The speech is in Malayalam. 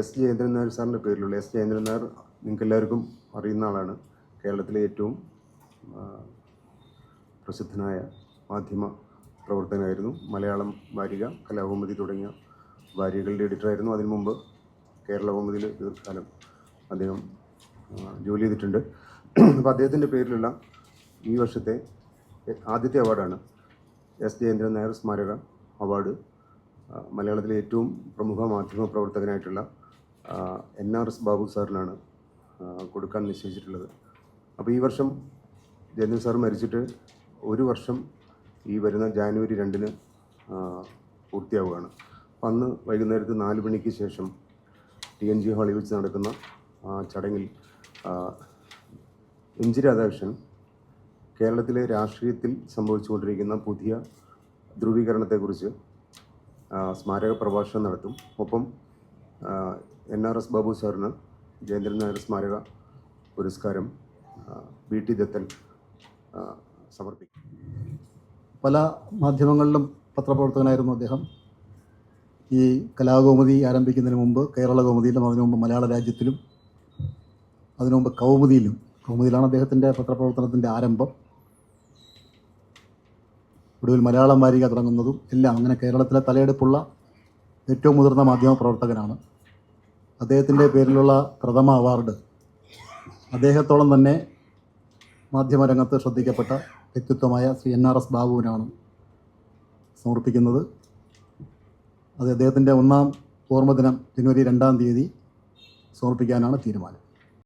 എസ് ജയേന്ദ്രൻ നായർ സാറിന്റെ പേരിലുള്ള എസ് ജയേന്ദ്രൻ നായർ നിങ്ങൾക്ക് എല്ലാവർക്കും അറിയുന്ന ആളാണ്. കേരളത്തിലെ ഏറ്റവും പ്രസിദ്ധനായ മാധ്യമ പ്രവർത്തകനായിരുന്നു. മലയാളം വാരിക കലാകൗമുദി തുടങ്ങിയ വാരികകളുടെ എഡിറ്ററായിരുന്നു. അതിനു മുമ്പ് കേരള കൗമുദിയിൽ ദീർഘകാലം അദ്ദേഹം ജോലി ചെയ്തിട്ടുണ്ട്. അപ്പോൾ അദ്ദേഹത്തിന്റെ പേരിലുള്ള ഈ വർഷത്തെ ആദ്യത്തെ അവാർഡാണ് എസ് ജയേന്ദ്രൻ നായർ സ്മാരക അവാർഡ് മലയാളത്തിലെ ഏറ്റവും പ്രമുഖ മാധ്യമ പ്രവർത്തകനായിട്ടുള്ള എൻ ആർ എസ് ബാബു സാറിനാണ് കൊടുക്കാൻ നിശ്ചയിച്ചിട്ടുള്ളത്. അപ്പോൾ ഈ വർഷം ജയന്തൻ സാർ മരിച്ചിട്ട് ഒരു വർഷം ഈ വരുന്ന ജാനുവരി രണ്ടിന് പൂർത്തിയാവുകയാണ്. അപ്പം അന്ന് വൈകുന്നേരത്ത് നാല് മണിക്ക് ശേഷം ടി എൻ ജി ഹാളിൽ വെച്ച് നടക്കുന്ന ചടങ്ങിൽ എം ജി രാധാകൃഷ്ണൻ കേരളത്തിലെ രാഷ്ട്രീയത്തിൽ സംഭവിച്ചുകൊണ്ടിരിക്കുന്ന പുതിയ ധ്രുവീകരണത്തെക്കുറിച്ച് സ്മാരക പ്രഭാഷണം നടത്തും. ഒപ്പം എൻ ആർ എസ് ബാബു സാറിന് ജയേന്ദ്രൻ നായർ സ്മാരക പുരസ്കാരം വി ടി ദത്തൻ സമർപ്പിക്കും. പല മാധ്യമങ്ങളിലും പത്രപ്രവർത്തകനായിരുന്നു അദ്ദേഹം. ഈ കലാകൗമുദി ആരംഭിക്കുന്നതിന് മുമ്പ് കേരള കൗമുദിയിലും അതിനു മുമ്പ് മലയാള രാജ്യത്തിലും അതിനു മുമ്പ് കൗമുദിയിലും കൗമുദിയിലാണ് അദ്ദേഹത്തിന്റെ പത്രപ്രവർത്തനത്തിന്റെ ആരംഭം. ഒടുവിൽ മലയാളം വാരിക തുടങ്ങുന്നതും എല്ലാം അങ്ങനെ കേരളത്തിലെ തലയെടുപ്പുള്ള ഏറ്റവും മുതിർന്ന മാധ്യമ പ്രവർത്തകനാണ്. അദ്ദേഹത്തിന്റെ പേരിലുള്ള പ്രഥമ അവാർഡ് അദ്ദേഹത്തോളം തന്നെ മാധ്യമരംഗത്ത് ശ്രദ്ധിക്കപ്പെട്ട വ്യക്തിത്വമായ ശ്രീ എൻ ആർ എസ് ബാബുവിനാണ് സമർപ്പിക്കുന്നത്. അത് അദ്ദേഹത്തിന്റെ ഒന്നാം ഓർമ്മദിനം ജനുവരി രണ്ടാം തീയതി സമർപ്പിക്കാനാണ് തീരുമാനം.